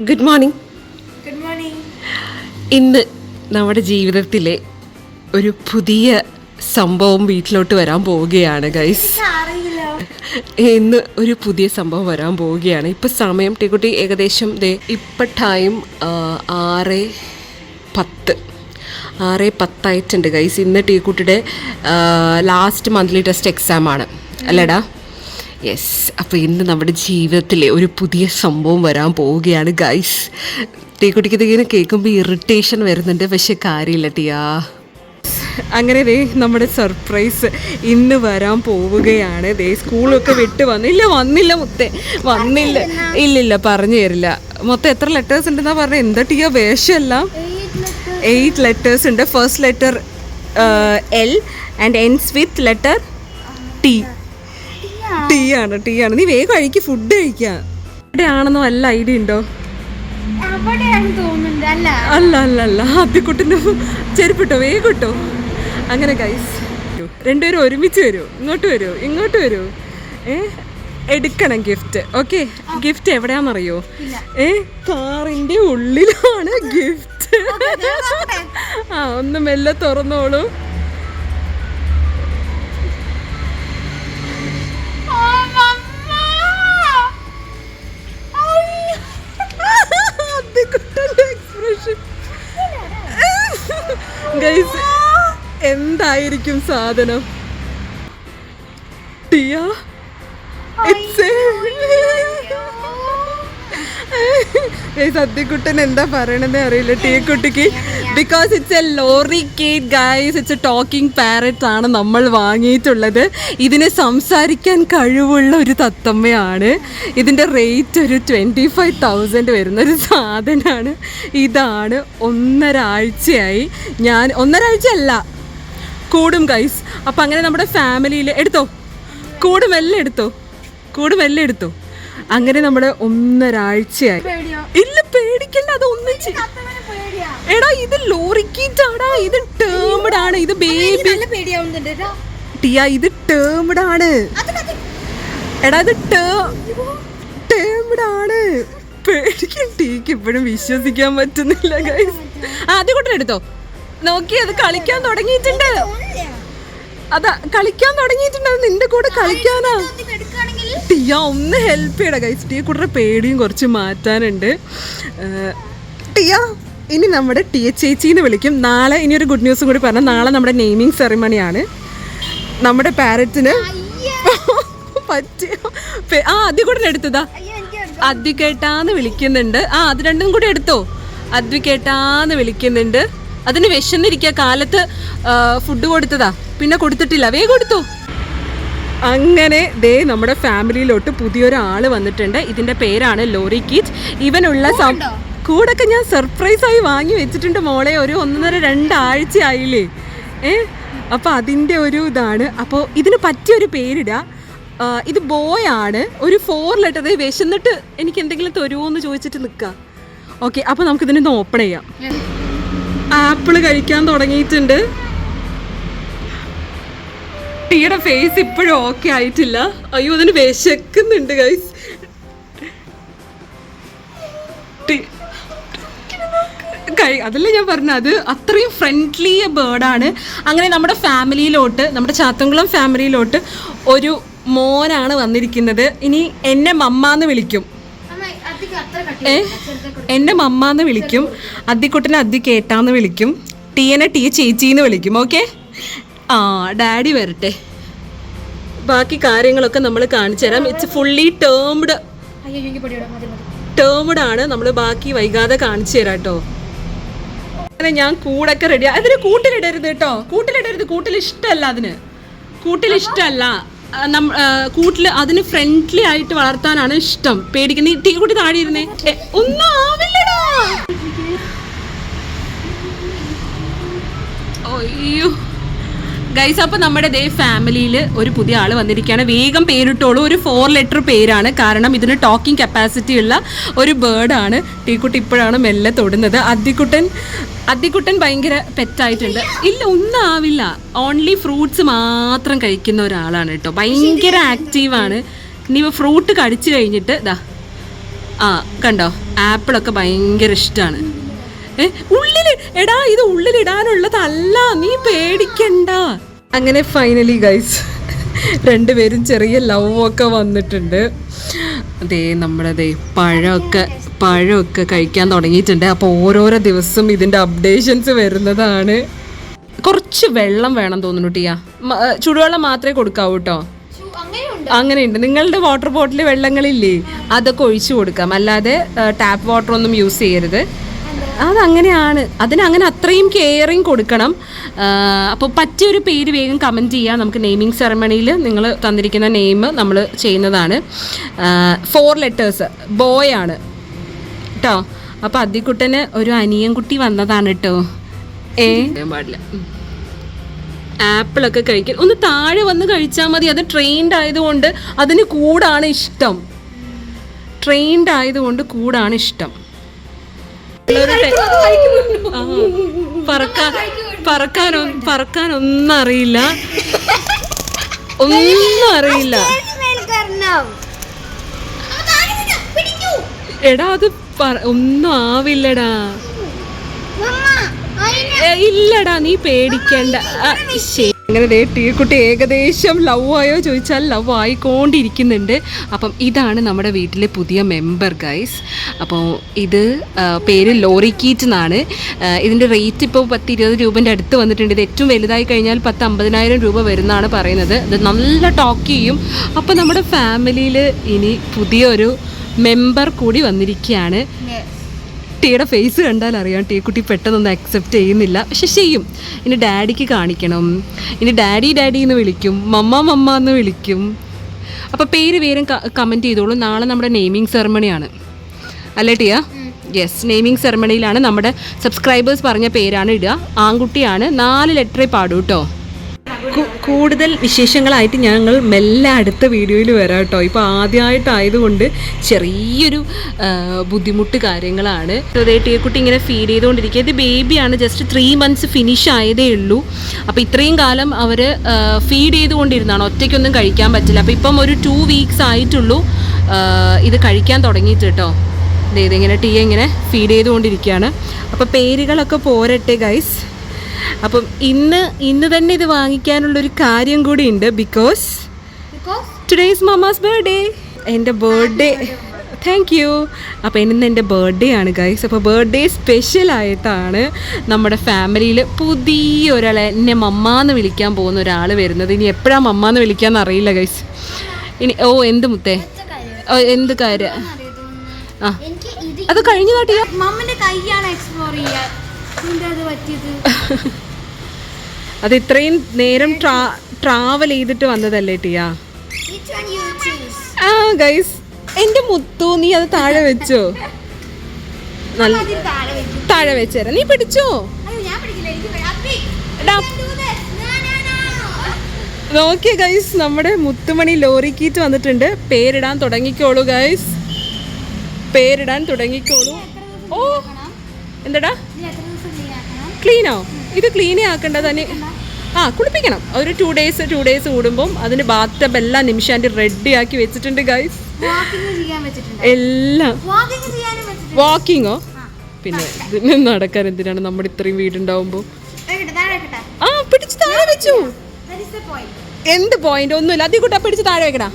Good morning good morning ഇന്ന് നമ്മുടെ ജീവിതത്തിലെ ഒരു പുതിയ സംഭവം വീട്ടിലോട്ട് വരാൻ പോവുകയാണ് ഗൈസ് ഇന്ന് ഒരു പുതിയ സംഭവം വരാൻ പോവുകയാണ്. ഇപ്പം സമയം ടീക്കുട്ടി ഏകദേശം ദേ ഇപ്പം ടൈം ആറ് പത്ത്. ആറ് പത്തായിട്ടുണ്ട് ഗൈസ് ഇന്ന് ടീക്കുട്ടിയുടെ ലാസ്റ്റ് മന്ത്ലി ടെസ്റ്റ് എക്സാം ആണ്. അല്ലേടാ? യെസ് അപ്പോൾ ഇന്ന് നമ്മുടെ ജീവിതത്തിലെ ഒരു പുതിയ സംഭവം വരാൻ പോവുകയാണ് ഗൈസ് ടീക്കുട്ടിക്ക് ഇങ്ങനെ കേൾക്കുമ്പോൾ ഇറിറ്റേഷൻ വരുന്നുണ്ട് പക്ഷെ കാര്യമില്ല ടിയാ. അങ്ങനെ ദേ നമ്മുടെ സർപ്രൈസ് ഇന്ന് വരാൻ പോവുകയാണ്. ദേ സ്കൂളൊക്കെ വിട്ട് വന്നില്ല വന്നില്ല മുത്തേ. വന്നില്ല. ഇല്ലില്ല പറഞ്ഞു തരില്ല. മൊത്തം എത്ര ലെറ്റേഴ്സ് ഉണ്ടെന്നാ പറഞ്ഞത് എന്താ ടിയാ വേഷമെല്ലാം? എയ്റ്റ് ലെറ്റേഴ്സ് ഉണ്ട്. First letter L and ends with letter T T ആണ്? ടീ ആണ് നീ വേഗം കഴിക്ക് ഫുഡ് കഴിക്കാം. ഇവിടെ ആണെന്നോ വല്ല ഐഡിയ ഉണ്ടോ? അല്ല. അല്ല അല്ല ആദ്യക്കുട്ടിന്റെ ചെരുപ്പിട്ടോ വേഗം ഇട്ടോ അങ്ങനെ ഗൈസ് രണ്ടുപേരും ഒരുമിച്ച് വരൂ. ഇങ്ങോട്ട് വരൂ ഇങ്ങോട്ട് വരൂ. ഏ? എടുക്കണം ഗിഫ്റ്റ് ഓക്കെ ഗിഫ്റ്റ് എവിടെയാണെന്നറിയോ? ഏ? കാറിന്റെ ഉള്ളിലാണ് ഗിഫ്റ്റ് ആ ഒന്ന് മെല്ലെ തുറന്നോളൂ. എന്തായിരിക്കും സാധനം. ടിയ സദ്യക്കുട്ടൻ എന്താ പറയണെന്ന് അറിയില്ല ടീക്കുട്ടിക്ക് because it's a lorikeet guys it's a talking parrot ആണ് നമ്മൾ വാങ്ങിയിട്ടുള്ളത്. ഇതിന് സംസാരിക്കാൻ കഴിവുള്ള ഒരു തത്തമ്മയാണ്. ഇതിന്റെ റേറ്റ് ഒരു ട്വന്റി ഫൈവ് തൗസൻഡ് വരുന്ന ഒരു സാധനമാണ് ഇതാണ് ഒന്നരാഴ്ചയായി. ഞാൻ ഒന്നരാഴ്ചയല്ല അല്ല കൂടും ഗൈസ് അപ്പം അങ്ങനെ നമ്മുടെ ഫാമിലിയിൽ എടുത്തോ? കൂടും എല്ലാം എടുത്തോ? കൂടും എല്ലാം എടുത്തോ? അങ്ങനെ നമ്മുടെ ഒന്നൊരാഴ്ചയായി. ഇല്ല പേടിക്കണ്ട അത് ഒന്നും ചെയ്യ പേടിയാ. എടാ ഇത് ലോറിക്കീറ്റാടാ ഇത് ടേംഡ് ആണ് ഇത് ബേബി. ടിയ ഇത് ടേംഡ് ആണ് എടാ ഇത് ടേംഡ് ആണ് പേടിക്കും ടീക്ക് ഇപ്പോഴും വിശ്വസിക്കാൻ പറ്റുന്നില്ല ഗൈസ് ആദ്യം കൂട്ടം എടുത്തോ നോക്കി അത് കളിക്കാൻ തുടങ്ങിയിട്ടുണ്ട്. അതാ കളിക്കാൻ തുടങ്ങിയിട്ടുണ്ട് നിന്റെ കൂടെ കളിക്കാനാ? ടിയ ഒന്ന് ഹെൽപ്പ് ചെയ്യടാ ഗൈസ് ടിയ കൂടെ പേടിയും കുറച്ച് മാറ്റാനുണ്ട്. ടിയ ഇനി നമ്മുടെ ടിയ ചേച്ചിന്ന് വിളിക്കും. നാളെ ഇനി ഒരു ഗുഡ് ന്യൂസും കൂടി പറഞ്ഞാൽ നാളെ നമ്മുടെ നെയ്മിങ് സെറിമണിയാണ് നമ്മുടെ പാരറ്റിന് പറ്റിയ? ആ ആദ്യം കൂടെ എടുത്തതാ. അതി. അദ്വികേട്ടാന്ന് വിളിക്കുന്നുണ്ട്. ആ അത് രണ്ടും കൂടി എടുത്തോ? അദ്വികേട്ടാന്ന് വിളിക്കുന്നുണ്ട്. അതിന് വിശന്നിരിക്കുക കാലത്ത് ഫുഡ് കൊടുത്തതാ. പിന്നെ കൊടുത്തിട്ടില്ല. വേ കൊടുത്തു. അങ്ങനെ ദേ നമ്മുടെ ഫാമിലിയിലോട്ട് പുതിയൊരാൾ വന്നിട്ടുണ്ട്. ഇതിന്റെ പേരാണ് ലോറി കീറ്റ്. ഇവനുള്ള കൂടൊക്കെ ഞാൻ സർപ്രൈസ് ആയി വാങ്ങി വെച്ചിട്ടുണ്ട് മോളെ. ഒരു ഒന്നര രണ്ടാഴ്ച ആയില്ലേ. ഏ? അപ്പൊ അതിന്റെ ഒരു ഇതാണ്. അപ്പോൾ ഇതിന് പറ്റിയൊരു പേരിടാ. ആ, ഇത് ബോയ് ആണ്. ഒരു ഫോർ ലെറ്റർ വിശന്നിട്ട് എനിക്ക് എന്തെങ്കിലും തരുമോ എന്ന് ചോദിച്ചിട്ട് നിൽക്കുക ഓക്കെ അപ്പോൾ നമുക്ക് ഇതിനൊന്ന് ഓപ്പൺ ചെയ്യാം ആപ്പിൾ കഴിക്കാൻ തുടങ്ങിയിട്ടുണ്ട്. ടീയുടെ ഫേസ് ഇപ്പോഴും ഓക്കെ ആയിട്ടില്ല. അയ്യോ അതിന് വിശക്കുന്നുണ്ട് ഗൈസ് അതല്ല ഞാൻ പറഞ്ഞത്? അത് അത്രയും ഫ്രണ്ട്ലി ബേർഡാണ് അങ്ങനെ നമ്മുടെ ഫാമിലിയിലോട്ട് നമ്മുടെ ചാത്തംകുളം ഫാമിലിയിലോട്ട് ഒരു മോനാണ് വന്നിരിക്കുന്നത്. ഇനി എന്നെ മമ്മ എന്ന് വിളിക്കും ഏ? എന്നെ മമ്മ എന്ന് വിളിക്കും അദ്ദിക്കുട്ടനെ അദ്ദി കേട്ടാന്ന് വിളിക്കും. ടീയനെ ടീ ചേച്ചിന്ന് വിളിക്കും. ഓക്കെ? ആ ഡാഡി വരട്ടെ. ബാക്കി കാര്യങ്ങളൊക്കെ നമ്മൾ കാണിച്ചു തരാം. ഇറ്റ്സ് ഫുള്ളി ടേംഡ് ടേംഡ് ആണ്. നമ്മൾ ബാക്കി വൈകാതെ കാണിച്ചു തരാം കേട്ടോ. അങ്ങനെ ഞാൻ കൂടൊക്കെ റെഡി അതിന് കൂട്ടിലിടരുത് കേട്ടോ. കൂട്ടിലിടരുത്. കൂട്ടിൽ ഇഷ്ടമല്ല അതിന്. കൂട്ടിൽ ഇഷ്ടമല്ല. കൂട്ടിൽ അതിന് ഫ്രണ്ട്ലി ആയിട്ട് വളർത്താനാണ് ഇഷ്ടം. പേടിക്കുന്ന ടീ കുട്ടി താഴെ ഇരുന്നേ. ഒന്നും ആവില്ലടാ. അയ്യോ. ഗൈസ് അപ്പോൾ നമ്മുടെ ദേ ഫാമിലിയിൽ ഒരു പുതിയ ആൾ വന്നിരിക്കുകയാണ്. വേഗം പേരിട്ടോളൂ. ഒരു ഫോർ ലെറ്റർ പേരാണ്. കാരണം ഇതിന് ടോക്കിംഗ് കപ്പാസിറ്റി ഉള്ള ഒരു ബേർഡാണ് ടീക്കുട്ടി ഇപ്പോഴാണ് മെല്ലെ തൊടുന്നത്. അദ്ദിക്കുട്ടൻ അദ്ദിക്കുട്ടൻ ഭയങ്കര പെറ്റായിട്ടുണ്ട് ഇല്ല ഒന്നും ആവില്ല. ഓൺലി ഫ്രൂട്ട്സ് മാത്രം കഴിക്കുന്ന ഒരാളാണ് കേട്ടോ. ഭയങ്കര ആക്റ്റീവാണ് ഇനി ഫ്രൂട്ട് കടിച്ചു കഴിഞ്ഞിട്ട് ദാ ആ കണ്ടോ? ആപ്പിളൊക്കെ ഭയങ്കര ഇഷ്ടമാണ്. ഉള്ളിൽ എടാ ഇത് ഉള്ളിലിടാനുള്ളതല്ല നീ പേടിക്കണ്ട. അങ്ങനെ ഫൈനലി ഗൈസ് രണ്ടുപേരും ചെറിയ ലവ് ഒക്കെ വന്നിട്ടുണ്ട്. ദേ നമ്മുടെ ദേ പഴമൊക്കെ പഴമൊക്കെ കഴിക്കാൻ തുടങ്ങിയിട്ടുണ്ട്. അപ്പോൾ ഓരോരോ ദിവസം ഇതിന്റെ അപ്ഡേഷൻസ് വരുന്നതാണ്. കുറച്ച് വെള്ളം വേണം തോന്നുന്നു ടിയ. ചുടുവെള്ളം മാത്രമേ കൊടുക്കാവൂ കേട്ടോ. അങ്ങനെയുണ്ട്. നിങ്ങളുടെ വാട്ടർ ബോട്ടിൽ വെള്ളങ്ങളില്ലേ അതൊക്കെ ഒഴിച്ചു കൊടുക്കാം. അല്ലാതെ ടാപ്പ് വാട്ടർ ഒന്നും യൂസ് ചെയ്യരുത്. അതങ്ങനെയാണ്. അതിനങ്ങനെ അത്രയും കെയറിങ് കൊടുക്കണം. അപ്പോൾ പറ്റിയൊരു പേര് വേഗം കമന്റ് ചെയ്യുക നമുക്ക് നെയിമിംഗ് സെറമണിയിൽ നിങ്ങൾ തന്നിരിക്കുന്ന നെയിം നമ്മൾ ചെയ്യുന്നതാണ്. ഫോർ ലെറ്റേഴ്സ് ബോയ് ആണ്. കേട്ടോ അപ്പോൾ അദ്ദിക്കുട്ടന് ഒരു അനിയൻ കുട്ടി വന്നതാണ് കേട്ടോ ഏ? പാടില്ല. ആപ്പിളൊക്കെ കഴിക്കാൻ ഒന്ന് താഴെ വന്ന് കഴിച്ചാൽ മതി. അത് ട്രെയിൻഡ് ആയതുകൊണ്ട് അതിന് കൂടാണ് ഇഷ്ടം. ട്രെയിൻഡ് ആയതുകൊണ്ട് കൂടാണ് ഇഷ്ടം. ഉള്ളൊരു ടെ- പറക്കാൻ പറക്കാനൊ- പറക്കാനൊന്നും അറിയില്ല ഒന്നും അറിയില്ല എടാ അത് ഒന്നും ആവില്ലടാ. ഇല്ലടാ നീ പേടിക്കണ്ട. ശരി. അങ്ങനെ ദേ ടീക്കുട്ടി ഏകദേശം ലവ് ആയോ ചോദിച്ചാൽ ലവ് ആയിക്കൊണ്ടിരിക്കുന്നുണ്ട്. അപ്പം ഇതാണ് നമ്മുടെ വീട്ടിലെ പുതിയ മെമ്പർ ഗൈസ് അപ്പോൾ ഇത് പേര് ലോറി കീറ്റ് എന്നാണ് ഇതിന്റെ റേറ്റ് ഇപ്പോൾ പത്ത് ഇരുപത് രൂപന്റെ അടുത്ത് വന്നിട്ടുണ്ട്. ഇത് ഏറ്റവും വലുതായി കഴിഞ്ഞാൽ പത്ത് അമ്പതിനായിരം രൂപ വരുന്നതാണ് പറയുന്നത്. ഇത് നല്ല ടോക്ക് ചെയ്യും. അപ്പോൾ നമ്മുടെ ഫാമിലിയിൽ ഇനി പുതിയൊരു മെമ്പർ കൂടി വന്നിരിക്കുകയാണ്. ടീയുടെ ഫേസ് കണ്ടാൽ അറിയാം ടീ കുട്ടി പെട്ടെന്നൊന്നും അക്സെപ്റ്റ് ചെയ്യുന്നില്ല. പക്ഷെ ചെയ്യും. ഇനി ഡാഡിക്ക് കാണിക്കണം. ഇനി ഡാഡി ഡാഡി എന്ന് വിളിക്കും. മമ്മ മമ്മ എന്ന് വിളിക്കും. അപ്പോൾ പേര് പേരും കമന്റ് ചെയ്തോളൂ. നാളെ നമ്മുടെ നെയ്മിങ് സെറമണിയാണ് അല്ലേ ടിയ? യെസ് നെയ്മിങ് സെറമണിയിലാണ് നമ്മുടെ സബ്സ്ക്രൈബേഴ്സ് പറഞ്ഞ പേരാണ് ഇടുക. ആൺകുട്ടിയാണ്. നാല് ലെറ്ററേ പാടൂ കേട്ടോ കൂടുതൽ വിശേഷങ്ങളായിട്ട് ഞങ്ങൾ മെല്ലെ അടുത്ത വീഡിയോയിൽ വരാം കേട്ടോ. ഇപ്പോൾ ആദ്യമായിട്ടായതുകൊണ്ട് ചെറിയൊരു ബുദ്ധിമുട്ട് കാര്യങ്ങളാണ്. ടീക്കുട്ടി ഇങ്ങനെ ഫീഡ് ചെയ്തുകൊണ്ടിരിക്കുക. ഇത് ബേബിയാണ് ജസ്റ്റ് ത്രീ മന്ത്സ് ഫിനിഷ് ആയതേ ഉള്ളൂ. അപ്പോൾ ഇത്രയും കാലം അവർ ഫീഡ് ചെയ്തുകൊണ്ടിരുന്നതാണ്. ഒറ്റയ്ക്കൊന്നും കഴിക്കാൻ പറ്റില്ല. അപ്പോൾ ഇപ്പം ഒരു ടു വീക്സ് ആയിട്ടുള്ളൂ ഇത് കഴിക്കാൻ തുടങ്ങിയിട്ട് കേട്ടോ. ദേ ഇതിങ്ങനെ ടീ ഇങ്ങനെ ഫീഡ് ചെയ്തുകൊണ്ടിരിക്കുകയാണ്. അപ്പോൾ പേരുകളൊക്കെ പോരട്ടെ ഗൈസ് അപ്പം ഇന്ന് ഇന്ന് തന്നെ ഇത് വാങ്ങിക്കാനുള്ളൊരു കാര്യം കൂടി ഉണ്ട്. ബിക്കോസ് ടുഡേസ് മമ്മാസ് ബർത്ത്ഡേ എന്റെ ബർത്ത്ഡേ താങ്ക് യു അപ്പോൾ ഇന്ന് എന്റെ ബർത്ത്ഡേ ആണ് ഗൈസ് അപ്പോൾ ബർത്ത്ഡേ സ്പെഷ്യൽ ആയിട്ടാണ് നമ്മുടെ ഫാമിലിയിൽ പുതിയ ഒരാളെ എന്നെ മമ്മ എന്ന് വിളിക്കാൻ പോകുന്ന ഒരാൾ വരുന്നത്. ഇനി എപ്പോഴാണ് മമ്മ എന്ന് വിളിക്കാന്ന് അറിയില്ല ഗൈസ് ഇനി ഓ എന്ത് മുത്തേ? ഓ എന്ത് കാര്യം? ആ. അത് കഴിഞ്ഞതാട്ടിയാ മമ്മന്റെ കൈയാണ് എക്സ്പ്ലോർ ചെയ്യാൻ. അത് ഇത്രയും നേരം ട്രാവൽ ചെയ്തിട്ട് വന്നതല്ലേ ടിയാ? ആ ഗൈസ് എന്റെ മുത്തു നീ അത് താഴെ വെച്ചോ. നല്ല താഴെ വെച്ചേരാ നീ പിടിച്ചോ. നോക്കിയ ഗൈസ് നമ്മുടെ മുത്തുമണി ലോറി കീറ്റ് വന്നിട്ടുണ്ട്. പേരിടാൻ തുടങ്ങിക്കോളൂ ഗൈസ് പേരിടാൻ തുടങ്ങിക്കോളൂ. ഓ എന്തടാ? ക്ലീനോ ഇത് ക്ലീൻ ആക്കണ്ട തന്നെ ആ കുളിപ്പിക്കണം. ഒരു ടു ഡേയ്സ് ടു ഡേയ്സ് കൂടുമ്പം അതിന് ബാത്ത് ടബ് എല്ലാം നിമിഷാന്റെ റെഡി ആക്കി വെച്ചിട്ടുണ്ട് ഗൈസ് എല്ലാം. വാക്കിങ്ങോ. പിന്നെ ഇതിന് നടക്കാൻ എന്തിനാണ് നമ്മുടെ ഇത്രയും വീടുണ്ടാവുമ്പോൾ. ആ പിടിച്ച് താഴെ വെച്ചു. എന്ത് പോയിന്റ് ഒന്നുമില്ല. അതി കൂട്ടാ പിടിച്ച് താഴെ വെക്കടാ.